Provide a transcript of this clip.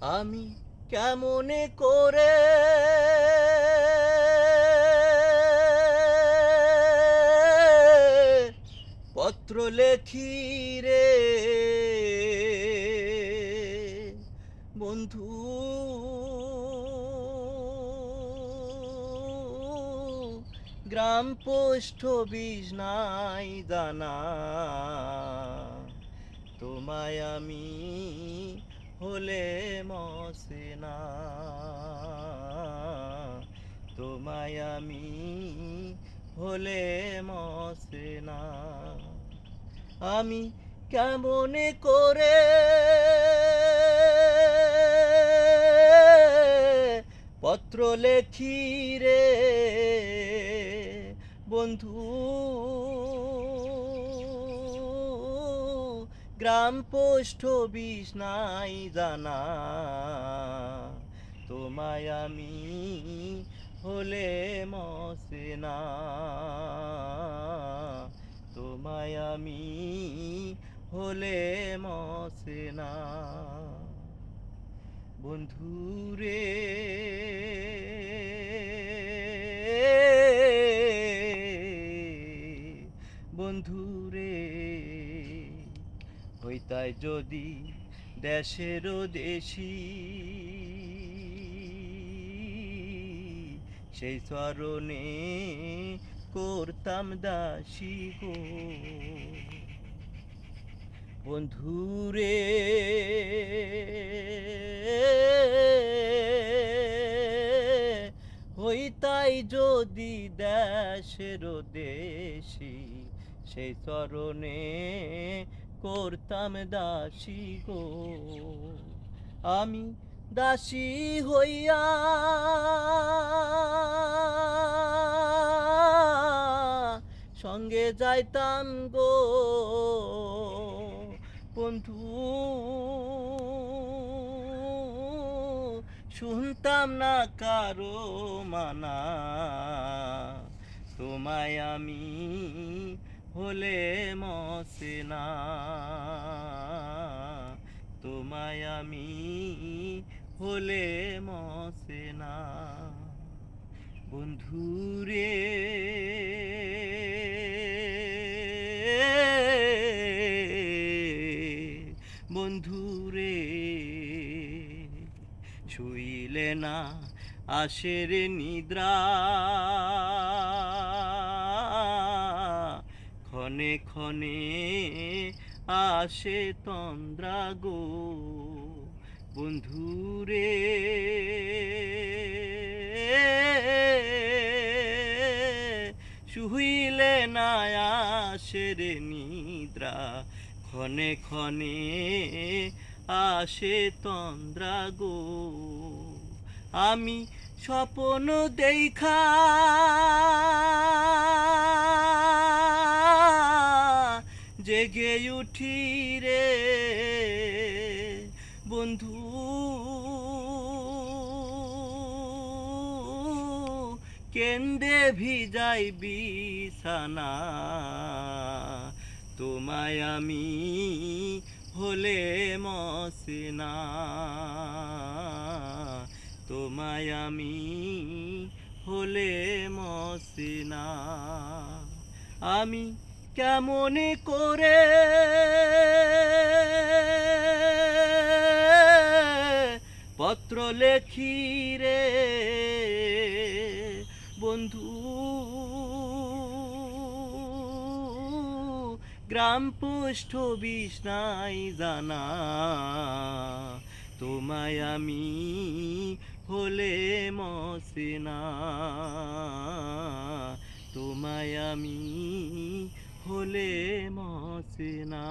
আমি কেমনে করে পত্র লেখি রে? বন্ধু গ্রাম পোষ্ঠ বীজ নাই দানা। তোমায় আমি হলে মসে না তোমায় আমি হলে মসে না আমি কেমন করে পত্র লেখি রে? বন্ধু গ্রাম পোষ্ঠ বিষ নাই জানা। তোমায় আমি হলে মসে না। তোমায় আমি হলে মসে না। বন্ধুরে বন্ধুরে। হইতাই যদি দেশেরও দেশি, সেই স্মরণে করতাম দাসী গো। বন্ধুরে, হইতাই যদি দেশের দেশি, সেই চরণে করতাম দাসী গো। আমি দাসী হইয়া সঙ্গে যাইতাম গো। বন্ধু, শুনতাম না কারও মানা। তোমায় আমি হলে মসে না তোমায় আমি হলে মসে না বন্ধুরে বন্ধুরে শুইলে না আশের নিদ্রা। ক্ষণে ক্ষণে আসে তন্দ্রা গো। বন্ধুরে শুইলে না আসের নিদ্রা। ক্ষণে ক্ষণে আসে তন্দ্রা গো। আমি স্বপ্ন দেখা জেগে উঠি রে, বন্ধু। কেন্দে ভিজাই বিছানা, তোমায় আমি হলে মসিনা। তোমায় আমি হলে মসিনা। আমি কেমনে করে? পত্র লেখি রে, বন্ধু। গ্রাম পুষ্ঠ বিষ নাই জানা, তোমায় আমি হলে মসিনা তোমায় আমি হলে মসিনা।